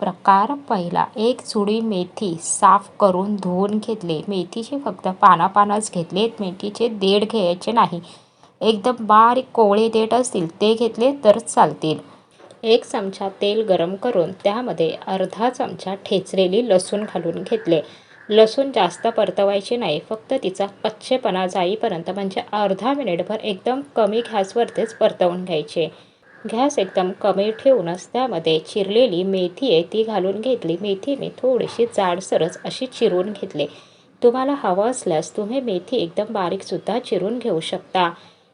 प्रकार पहिला. एक जुडी मेथी साफ करून धुवून घेतले. मेथीचे फक्त पानापानच घेतलेत मेथीचे देठ घ्यायचे नाही. एकदम बारीक कोवळे देठ असतील ते घेतले तर चालतील. एक चमचा तेल गरम करून त्यामध्ये अर्धा चमचा ठेचलेली लसूण घालून घेतले. लसूण जास्त परतवायचे नाही. फक्त तिचा कच्चेपणा जाईपर्यंत म्हणजे अर्धा मिनिटभर एकदम कमी गॅसवरतीच परतवून घ्यायचे. गॅस एकदम कमी ठेवूनच त्यामध्ये चिरलेली मेथी आहे ती घालून घेतली. मेथी मी थोडीशी जाडसरच अशी चिरून घेतली. तुम्हाला हवं असल्यास तुम्ही मेथी एकदम बारीकसुद्धा चिरून घेऊ शकता.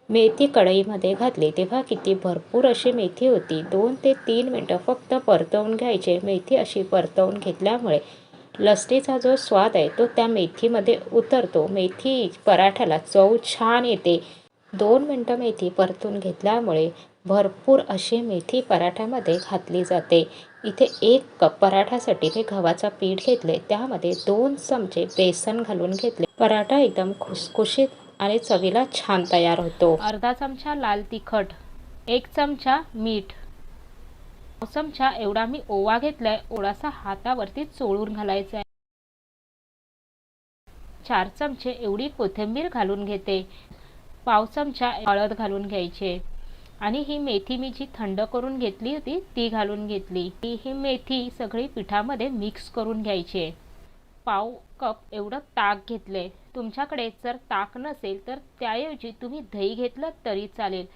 मेथी कढईमध्ये घातली तेव्हा किती भरपूर अशी मेथी होती. दोन ते तीन मिनटं फक्त परतवून घ्यायचे. मेथी अशी परतवून घेतल्यामुळे लसणीचा जो स्वाद आहे तो त्या मेथीमध्ये उतरतो. मेथी पराठ्याला चव छान येते. दोन मिनटं मेथी परतून घेतल्यामुळे भरपूर अशी मेथी पराठ्यामध्ये घातली जाते. इथे एक कप पराठ्यासाठी मी गव्हाचा पीठ घेतले. त्यामध्ये दोन चमचे बेसन घालून घेतले. पराठा एकदम खुसखुशीत आणि चवीला छान तयार होतो. अर्धा चमचा लाल तिखट एक चमचा मीठ चमचा एवढा मी ओवा घेतलाय. ओळाचा हातावरती चोळून घालायचा आहे चार चमचे एवढी कोथिंबीर घालून घेते. पाव चमचा हळद घालून घ्यायचे. आणि ही मेथी मी जी थंड करून घेतली होती ती घालून घेतली. ही मेथी सगळी पिठामध्ये मिक्स करून घ्यायची पाव कप एवढं ताक घेतले. तुमच्याकडे जर ताक नसेल तर त्याऐवजी तुम्ही दही घेतलं तरी चालेल.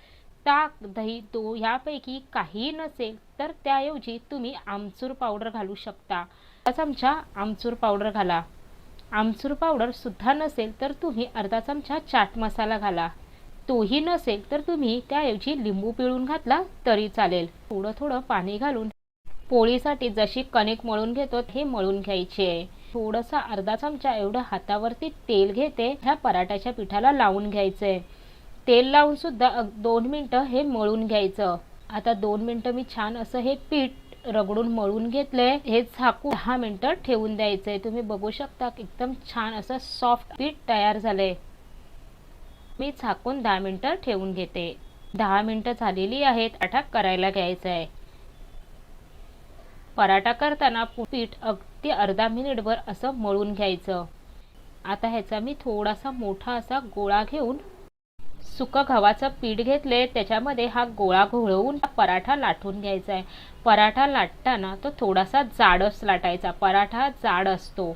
ताक दही दो ह्यापैकी काही नसेल तर त्याऐवजी तुम्ही आमचूर पावडर घालू शकता. चमचा आमचूर पावडर घाला. आमचूर पावडरसुद्धा नसेल तर तुम्ही अर्धा चमचा चाट मसाला घाला. तोही नसेल तर तुम्ही त्याऐवजी लिंबू पिळून घातला तरी चालेल. थोडं थोडं पाणी घालून पोळीसाठी जशी कणिक मळून घेतो हे मळून घ्यायचे. आहे थोडंसं अर्धा चमचा एवढं हातावरती तेल घेते ह्या पराठ्याच्या पिठाला लावून घ्यायचे. तेल लावून सुद्धा दोन मिनटं हे मळून घ्यायचं. आता दोन मिनटं मी छान असं हे पीठ रगडून मळून घेतले हे झाकून दहा मिनटं ठेवून द्यायचंय तुम्ही बघू शकता एकदम छान असं सॉफ्ट पीठ तयार झालंय. मी झाकून दहा मिनटं ठेवून घेते. दहा मिनटं झालेली आहेत पराठा करायला घ्यायचा आहे पराठा करताना पीठ अगदी अर्धा मिनिटभर असं मळून घ्यायचं. आता ह्याचा मी थोडासा मोठा असा गोळा घेऊन सुकं गव्हाचं पीठ घेतले त्याच्यामध्ये हा गोळा घोळवून पराठा लाटून घ्यायचा आहे पराठा लाटताना तो थोडासा जाडच लाटायचा. पराठा जाड असतो.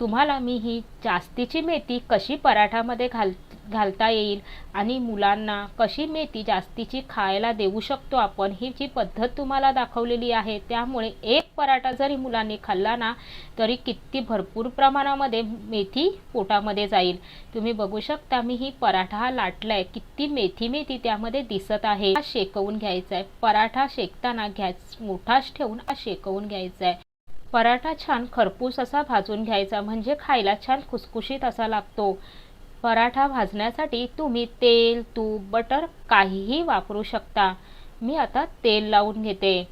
तुम्हाला मी ही जास्तीची मेथी कशी पराठामध्ये घाल घालता येईल आणि मुलांना कशी मेथी जास्तीची खायला देऊ शकतो आपण ही जी पद्धत तुम्हाला दाखवलेली आहे त्यामुळे एक पराठा जरी मुलांनी खाल्ला ना तरी किती भरपूर प्रमाणामध्ये मेथी पोटामध्ये जाईल. तुम्ही बघू शकता मी ही पराठा हा लाटलाय किती मेथी मेथी त्यामध्ये दिसत आहे. शेकवून घ्यायचा आहे पराठा शेकताना गॅस मोठाच ठेवून हा शेकवून घ्यायचा आहे पराठा छान खरपूस असा भाजून घ्यायचा म्हणजे खायला छान खुसखुशीत असा लागतो. पराठा भाजण्यासाठी तुम्ही तेल तूप बटर काहीही वापरू शकता. मी आता तेल लावून घेते.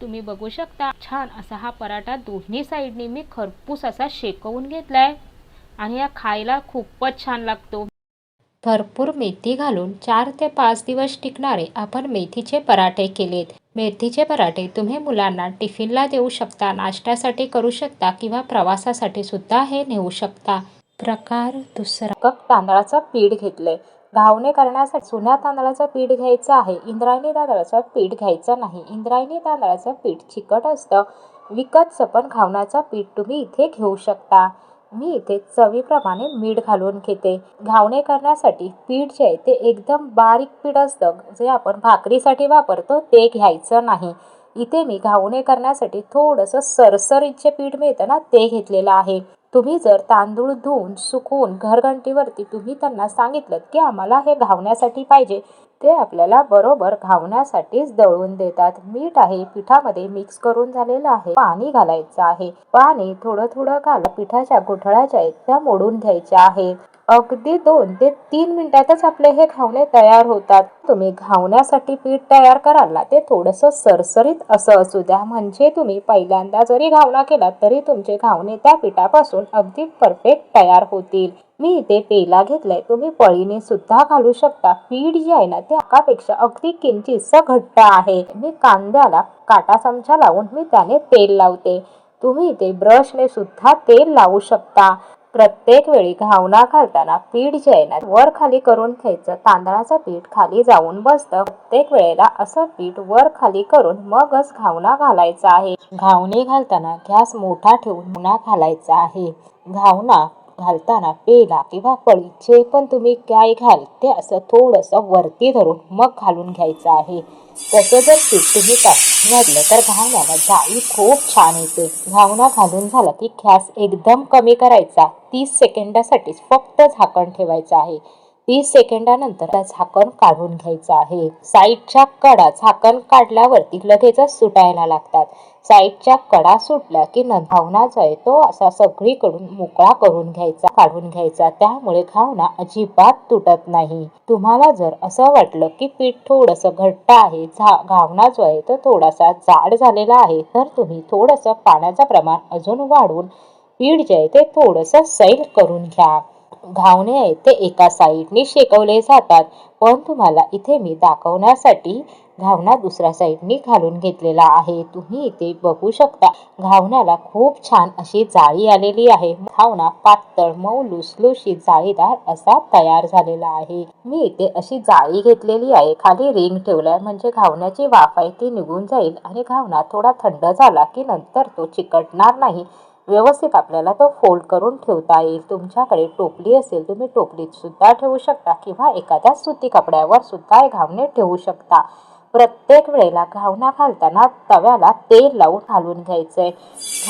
तुम्ही बघू शकता छान असा हा पराठा दोन्ही साईडने मी खरपूस असा शेकवून घेतलाय आणि या खायला खूपच छान लागतो. भरपूर मेथी घालून चार ते पाच दिवस टिकणारे आपण मेथीचे पराठे केलेत. मेथीचे पराठे तुम्ही मुलांना टिफिनला देऊ शकता नाश्त्यासाठी करू शकता किंवा प्रवासासाठी सुद्धा हे नेऊ शकता. प्रकार दुसरा. कप तांदळाचं पीठ घेतले घावणे करण्यासाठी जुन्या तांदळाचं पीठ घ्यायचं आहे. इंद्रायणी तांदळाचं पीठ घ्यायचं नाही. इंद्रायणी तांदळाचं पीठ चिकट असतं. विकतचं पण घावण्याचं पीठ तुम्ही इथे घेऊ शकता. मी इथे चवीप्रमाणे मीठ घालून घेते. घावणे करण्यासाठी पीठ जे आहे ते एकदम बारीक पीठ असतं. जे आपण भाकरीसाठी वापरतो ते घ्यायचं नाही. इथे मी घावणे करण्यासाठी थोडंसं सरसरीत जे पीठ मिळतं ना ते घेतलेलं आहे. तुम्ही जर तांदूळ धुवून सुकवून घरघंटीवरती तुम्ही त्यांना सांगितलं की आम्हाला हे घावण्यासाठी पाहिजे ते आपल्याला बरोबर घावण्यासाठीच दळून देतात. मीठ आहे पिठामध्ये मिक्स करून झालेलं आहे. पाणी घालायचं आहे. पाणी थोडं थोडं घाला पिठाच्या गुठळ्या आहेत त्या मोडून घ्यायच्या आहेत. अगदी दोन ते तीन मिनिटातच आपले हे घावणे तयार होतात. तुम्ही घावण्यासाठी पीठ तयार कराल ना ते थोडंसं सरसरीत असं असू द्या. म्हणजे तुम्ही पहिल्यांदा जरी घावना केला तरी तुमचे घावणे त्या पिठापासून अगदी परफेक्ट तयार होतील. मी इथे पेला घेतलाय. तुम्ही पळीने सुद्धा घालू शकता. पीठ जे आहे ना ते आकापेक्षा अगदी किंचितसं घट्ट आहे. मी कांद्याला काटा चमचा लावून मी त्याने तेल लावते. तुम्ही इथे ब्रशने सुद्धा तेल लावू शकता. प्रत्येक वेळी घावना घालताना पीठ जे आहे ना वर खाली करून घ्यायचं. तांदळाचं पीठ खाली जाऊन बसतं. प्रत्येक वेळेला असं पीठ वर खाली करून मगच घावना घालायचा आहे. घावणे घालताना गॅस मोठा ठेवून मुना घालायचा आहे. घावना घालताना पेला किंवा पळी जे पण तुम्ही काय घाल ते असं थोडंसं वरती धरून मग घालून घ्यायचं आहे. तसं जर पीठ तुम्ही टाक घातलं तर घावण्याला जाळी खूप छान येते. घावना घालून झाला की गॅस एकदम कमी करायचा. तीस सेकंदासाठीच फक्त झाकण ठेवायचं आहे. तीस सेकंदानंतर झाकण काढून घ्यायचं आहे. साईडच्या कडा झाकण काढल्यावरती लगेचच सुटायला लागतात. साईडच्या कडा सुटल्या की न घावना जो आहे तो असा सगळीकडून मोकळा करून घ्यायचा काढून घ्यायचा. त्यामुळे घावना अजिबात तुटत नाही. तुम्हाला जर असं वाटलं की पीठ थोडंसं घट्ट आहे झा घावना जो आहे तो थोडासा जाड झालेला आहे तर तुम्ही थोडंसं पाण्याचं प्रमाण अजून वाढवून पीठ जे आहे ते थोडंसं सैल करून घ्या. घावणे आहे ते एका साईडने शेकवले जातात. पण तुम्हाला इथे मी दाखवण्यासाठी घावना दुसऱ्या साईडने घालून घेतलेला आहे. तुम्ही इथे बघू शकता घावण्याला खूप छान अशी जाळी आलेली आहे. घावना पातळ मऊ लुसलुशीत जाळीदार असा तयार झालेला आहे. मी इथे अशी जाळी घेतलेली आहे. खाली रिंग ठेवलाय म्हणजे घावण्याची वाफ आहे ती निघून जाईल आणि घावना थोडा थंड झाला की नंतर तो चिकटणार नाही. व्यवस्थित आपल्याला तो फोल्ड करून ठेवता येईल. तुमच्याकडे टोपली असेल तुम्ही टोपलीत सुद्धा ठेवू शकता किंवा एखाद्या सुती कपड्यावर सुद्धा हे घावणे ठेवू शकता. प्रत्येक वेळेला घावना घालताना तव्याला तेल लावून घालून घ्यायचं आहे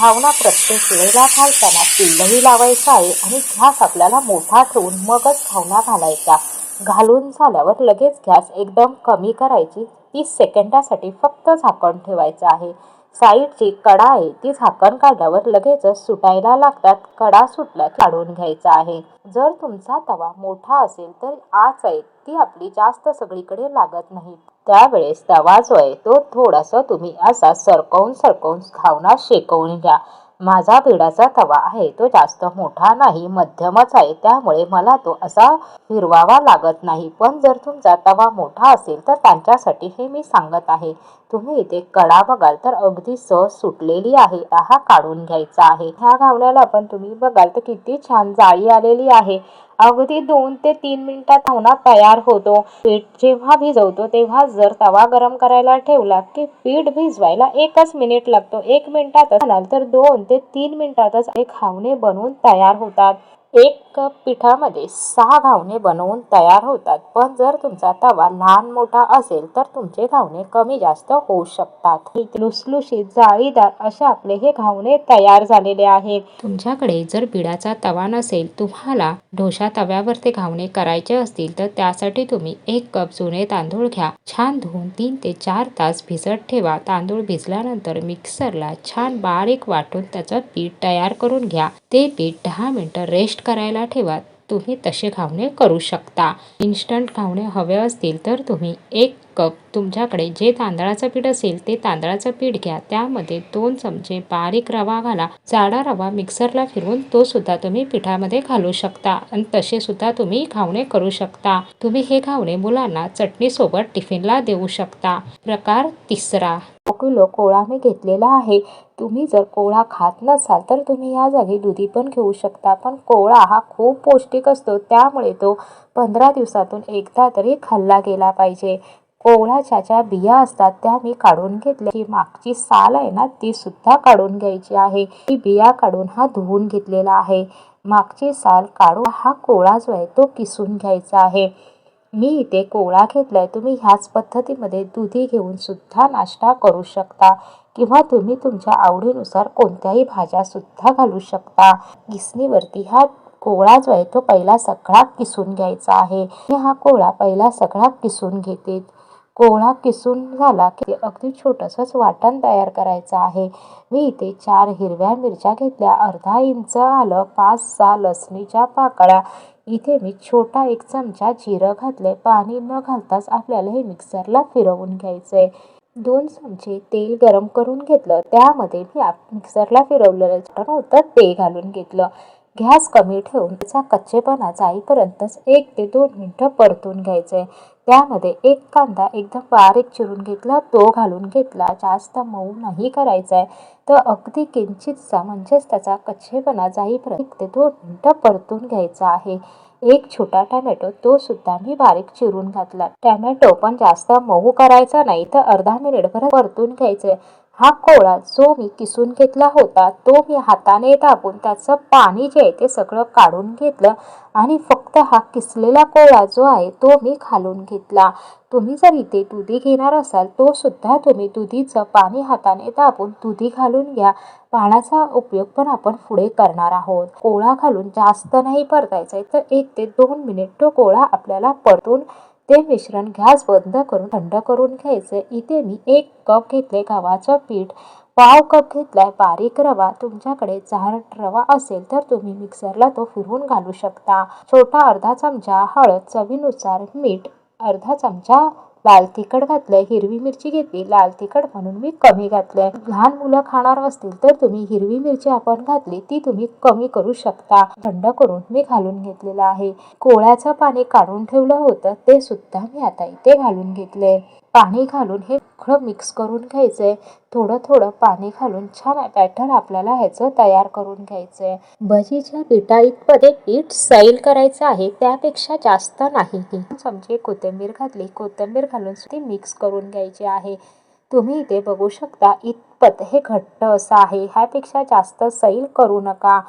घावना प्रत्येक वेळेला घालताना तेलही लावायचं आहे आणि घास आपल्याला मोठा ठेवून मगच घावना घालायचा. घालून झाल्यावर लगेच गॅस एकदम कमी करायची. तीस सेकंदासाठी फक्त झाकण ठेवायचं आहे. साईडची कडा आहे. ती झाकण काढल्यावर लगेचच सुटायला लागतात. कडा सुटल्या काढून घ्यायचा आहे. जर तुमचा तवा मोठा असेल तर आच आहे. ती आपली जास्त सगळीकडे लागत नाही. त्यावेळेस तवा जो आहे तो थोडासा तुम्ही असा सरकवून सरकवून घावना शेकवून घ्या. माझा भिडाचा तवा आहे तो जास्त मोठा नाही मध्यमच आहे त्यामुळे मला तो असा फिरवावा लागत नाही. पण जर तुमचा तवा मोठा असेल तर त्यांच्यासाठी हे मी सांगत आहे. तुम्ही इथे कडा बघाल तर अगदी सहज सुटलेली आहे हा काढून घ्यायचा आहे. ह्या घावण्याला पण तुम्ही बघाल तर किती छान जाळी आलेली आहे. अगदी दोन ते तीन मिनिटात घावना तयार होतो. पीठ जेव्हा भिजवतो तेव्हा जर तवा गरम करायला ठेवला की पीठ भिजवायला एकच मिनिट लागतो. एक मिनिटातच म्हणाल तर दोन ते तीन मिनिटातच हे खावणे बनवून तयार होतात. एक कप पिठामध्ये सहा घावणे बनवून तयार होतात. पण जर तुमचा तवा लहान मोठा असेल तर तुमचे घावणे कमी जास्त होऊ शकतात. लुसलुशीत जाळीदार असे आपले हे घावणे तयार झालेले आहेत. तुमच्याकडे जर बिडाचा तवा नसेल तुम्हाला ढोशा तव्यावर ते घावणे करायचे असतील तर त्यासाठी तुम्ही एक कप जुने तांदूळ घ्या. छान धुवून तीन ते चार तास भिजत ठेवा. तांदूळ भिजल्यानंतर मिक्सरला छान बारीक वाटून त्याचं पीठ तयार करून घ्या. ते पीठ दहा मिनटं रेस्ट करायला ठेवा. तुम्ही तसे घावणे करू शकता. इन्स्टंट घावणे हवे असतील तर तुम्ही एक कप तुमच्याकडे जे तांदळाचं पीठ असेल ते तांदळाचं पीठ घ्या. त्यामध्ये दोन चमचे बारीक रवा घाला. जाडा रवा मिक्सरला फिरवून तो सुद्धा तुम्ही पिठामध्ये घालू शकता आणि तसे सुद्धा तुम्ही घावणे करू शकता. तुम्ही हे घावणे मुलांना चटणीसोबत टिफिनला देऊ शकता. प्रकार तिसरा. किलो कोळा मी घेतलेला आहे. तुम्ही जर कोळा खात नसाल तर तुम्ही या जागी दुधी पण घेऊ शकता. पण कोळा हा खूप पौष्टिक असतो त्यामुळे तो पंधरा दिवसातून एकदा तरी खाल्ला गेला पाहिजे. कोवळाच्या ज्या बिया असतात त्या मी काढून घेतल्या. ही मागची साल आहे ना ती सुद्धा काढून घ्यायची आहे. ही बिया काढून हा धुवून घेतलेला आहे. मागची साल काढून हा कोळा जो आहे तो किसून घ्यायचा आहे. मी इथे कोळा घेतलाय तुम्ही ह्याच पद्धतीमध्ये दुधी घेऊन सुद्धा नाश्ता करू शकता किंवा तुम्ही तुमच्या आवडीनुसार कोणत्याही भाज्या सुद्धा घालू शकता. किसणीवरती हा कोळा जो आहे तो पहिला सगळा किसून घ्यायचा आहे. मी हा कोवळा पहिला सगळा किसून घेते. कोळा किसून झाला की अगदी छोटंसंच वाटण तयार करायचं आहे. मी इथे चार हिरव्या मिरच्या घेतल्या. अर्धा इंच आलं पाच सहा लसणीच्या पाकळ्या. इथे मी छोटा एक चमचा जिरं घातले पाणी न घालताच आपल्याला हे मिक्सरला फिरवून घ्यायचं आहे दोन चमचे तेल गरम करून घेतलं. त्यामध्ये मी मिक्सरला फिरवलेलं होतं ते घालून घेतलं. गॅस कमी ठेवून त्याचा कच्चेपणा जाईपर्यंतच एक ते दोन मिनटं परतून घ्यायचे. त्यामध्ये एक कांदा एकदम बारीक चिरून घेतला तो घालून घेतला. जास्त मऊ नाही करायचा आहे तर अगदी किंचितचा म्हणजेच त्याचा कच्चेपणा जाईपर्यंत एक ते दोन मिनटं परतून घ्यायचा आहे. एक छोटा टॅमॅटो तो सुद्धा मी बारीक चिरून घातला. टॅमॅटो पण जास्त मऊ करायचा नाही तर अर्धा मिनिटभर परतून घ्यायचे. हा कोळा जो मी किसून घेतला होता तो मी हाताने दाबून त्याचं पाणी जे आहे ते सगळं काढून घेतलं आणि फक्त हा किसलेला कोळा जो आहे तो मी खालून घेतला. तुम्ही जर इथे दुधी घेणार असाल तो सुद्धा तुम्ही दुधीचं पाणी हाताने दाबून दुधी घालून घ्या. पाण्याचा उपयोग पण आपण पुढे करणार आहोत. कोळा घालून जास्त नाही परतायचा तर एक ते दोन मिनिट तो कोळा आपल्याला परतून ते मिश्रण गॅस बंद करून थंड करून घ्यायचे. इथे मी एक कप घेतले गव्हाचं पीठ पाव कप घेतलाय बारीक रवा. तुमच्याकडे जाड रवा असेल तर तुम्ही मिक्सरला तो फिरवून घालू शकता. छोटा अर्धा चमचा हळद चवीनुसार मीठ अर्धा चमचा लाल तिखट घातलंय हिरवी मिरची घेतली लाल तिखट म्हणून मी कमी घातलंय. लहान मुलं खाणार असतील तर तुम्ही हिरवी मिरची आपण घातली ती तुम्ही कमी करू शकता. थंड करून मी घालून घेतलेलं आहे. कोळ्याचं पाणी काढून ठेवलं होतं ते सुद्धा मी आता इथे घालून घेतले पाणी घालून हे सगळं मिक्स करून घ्यायचं आहे थोडं थोडं पाणी घालून छान बॅटर आपल्याला ह्याचं तयार करून घ्यायचं आहे भजीच्या पिठा इतपदे पीठ सैल करायचं आहे त्यापेक्षा जास्त नाही. चमचे कोथिंबीर घातली. कोथिंबीर घालून ती मिक्स करून घ्यायची आहे. तुम्ही इथे बघू शकता इतपत हे घट्ट असं आहे. ह्यापेक्षा जास्त सैल करू नका.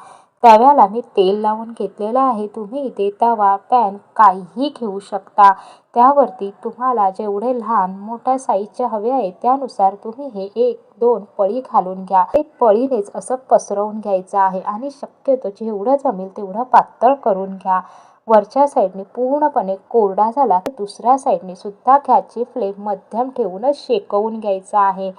तव्याला मी तेल लावून घेतलेलं आहे. तुम्ही इथे तवा पॅन काहीही घेऊ शकता. त्यावरती तुम्हाला जेवढे लहान मोठ्या साईजचे हवे आहे त्यानुसार तुम्ही हे एक दोन पळी घालून घ्या. एक पळीनेच असं पसरवून घ्यायचं आहे आणि शक्यतो जेवढं जमेल तेवढं पातळ करून घ्या. वरच्या साईडने पूर्णपणे कोरडा झाला तर दुसऱ्या साईडने सुद्धा गॅसची फ्लेम मध्यम ठेवूनच शेकवून घ्यायचा आहे.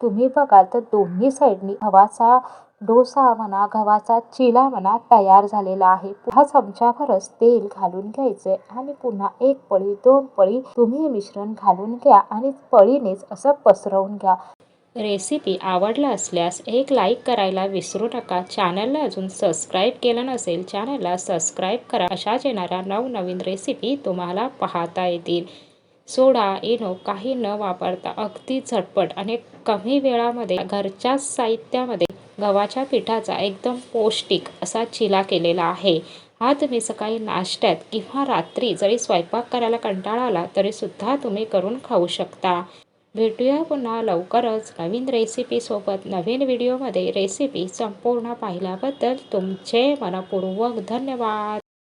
तुम्ही बघाल तर दोन्ही साईडनी हवाचा डोसा म्हणा गव्हाचा चिला म्हणा तयार झालेला आहे. हा चमच्याभरच तेल घालून घ्यायचे आणि पुन्हा एक पळी दोन पळी तुम्ही मिश्रण घालून घ्या आणि पळीनेच असं पसरवून घ्या. रेसिपी आवडला असल्यास एक लाईक करायला विसरू नका. चॅनलला अजून सबस्क्राईब केलं नसेल चॅनलला सबस्क्राईब करा. अशाच येणाऱ्या नवनवीन रेसिपी तुम्हाला पाहता येतील. सोडा इनो काही न वापरता अगदी झटपट आणि कमी वेळामध्ये घरच्या साहित्यामध्ये गव्हाच्या पिठाचा एकदम पौष्टिक असा चिला केलेला आहे. हा तुम्ही सकाळी नाश्त्यात किंवा रात्री जरी स्वयंपाक करायला कंटाळा आला तरीसुद्धा तुम्ही करून खाऊ शकता. भेटूया पुन्हा लवकरच नवीन रेसिपीसोबत नवीन व्हिडिओमध्ये रेसिपी संपूर्ण पाहिल्याबद्दल तुमचे मनपूर्वक धन्यवाद.